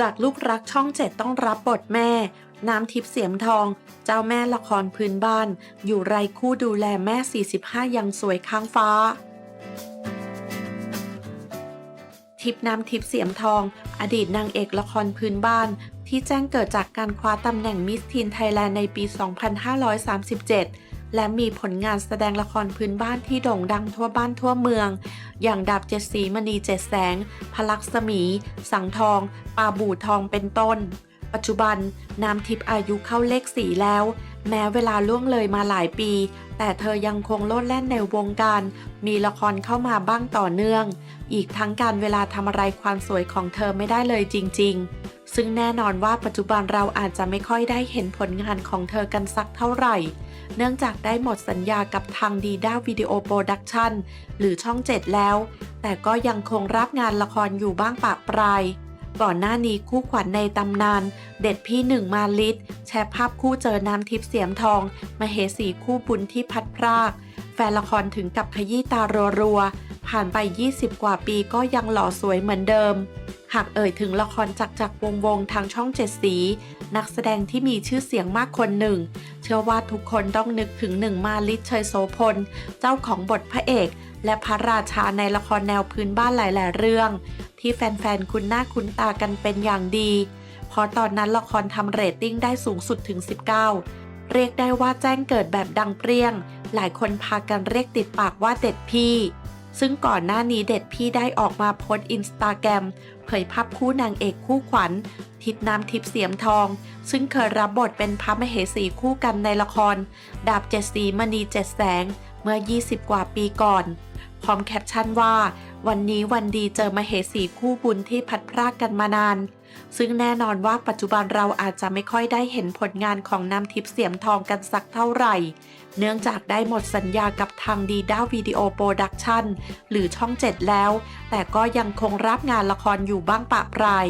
จากลูกรักช่องเจ็ดต้องรับบทแม่ น้ำทิพย์เสียมทอง เจ้าแม่ละครพื้นบ้าน อยู่ไรคู่ดูแลแม่ 45 ยังสวยค้างฟ้า ทิพย์น้ำทิพย์เสียมทอง อดีตนางเอกละครพื้นบ้าน ที่แจ้งเกิดจากการคว้าตำแหน่งมิสทีนไทยแลนด์ในปี 2537 และมีผลงานแสดงละครพื้นบ้านที่โด่งดังทั่วบ้านทั่วเมือง อย่างดาบเจ็ดสีมณีเจ็ดแสง พลักษมี สังทองปาบู่ทองเป็นต้น ปัจจุบันน้ำทิพย์อายุเข้าเลขสี่แล้ว แม้เวลาล่วงเลยมาหลายปี แต่เธอยังคงโลดแล่นในวงการ มีละครเข้ามาบ้างต่อเนื่อง อีกทั้งการเวลาทำอะไรความสวยของเธอไม่ได้เลยจริง ๆ ซึ่งแน่นอนว่าปัจจุบันเราอาจจะไม่ค่อยได้เห็นผลงานของเธอกันสักเท่าไหร่ เนื่องจากได้หมดสัญญากับทางดีด้าวิดีโอโปรดักชันหรือช่อง7แล้ว แต่ก็ยังคงรับงานละครอยู่บ้างปะปราย ก่อนหน้านี้คู่ขวัญในตำนาน เด็ดพี่หนึ่งมาลิศแชร์ภาพคู่เจอน้ำทิพย์เสียมทองมาเหสีคู่บุญที่พัดพราก แฟนละครถึงกับขยี้ตารัวๆผ่านไป 20 กว่าปีก็ยังหล่อสวยเหมือนเดิม หากเอ่ยถึงละครจักจักรวงวงทางช่องเจ็ดสี นักแสดงที่มีชื่อเสียงมากคนหนึ่ง เชื่อว่าทุกคนต้องนึกถึงหนึ่งมาลิศเชยโสพล เจ้าของบทพระเอก และพระราชาในละครแนวพื้นบ้านหลาย ๆ เรื่อง ที่แฟน ๆ คุ้นหน้าคุ้นตากันเป็นอย่างดีเพราะตอนนั้นละครทำเรตติ้งได้สูงสุดถึง 19 เรียกได้ว่าแจ้งเกิดแบบดังเปรี้ยง หลายคนพากันเรียกติดปากว่าเด็ดพี่ ซึ่งก่อนหน้านี้เด็ดพี่ได้ออกมาโพสต์อินสตาแกรมเผยภาพคู่นางเอกคู่ขวัญ ทิดน้ำทิพเสียมทอง ซึ่งเคยรับบทเป็นพระมเหสีคู่กันในละคร ดาบเจ็ดสีมณีเจ็ดแสง เมื่อ 20 กว่าปีก่อน พร้อมแคปชั่นว่า วันนี้วันดีเจอมเหสีคู่บุญที่พัดพรากกันมานาน ซึ่งแน่นอนว่าปัจจุบันเราอาจจะไม่ค่อยได้เห็นผลงานของน้ำทิพย์เสียมทองกันสักเท่าไหร่ เนื่องจากได้หมดสัญญากับทางดีด้าวิดีโอโปรดักชันหรือช่อง 7 แล้ว แต่ก็ยังคงรับงานละครอยู่บ้างปะปราย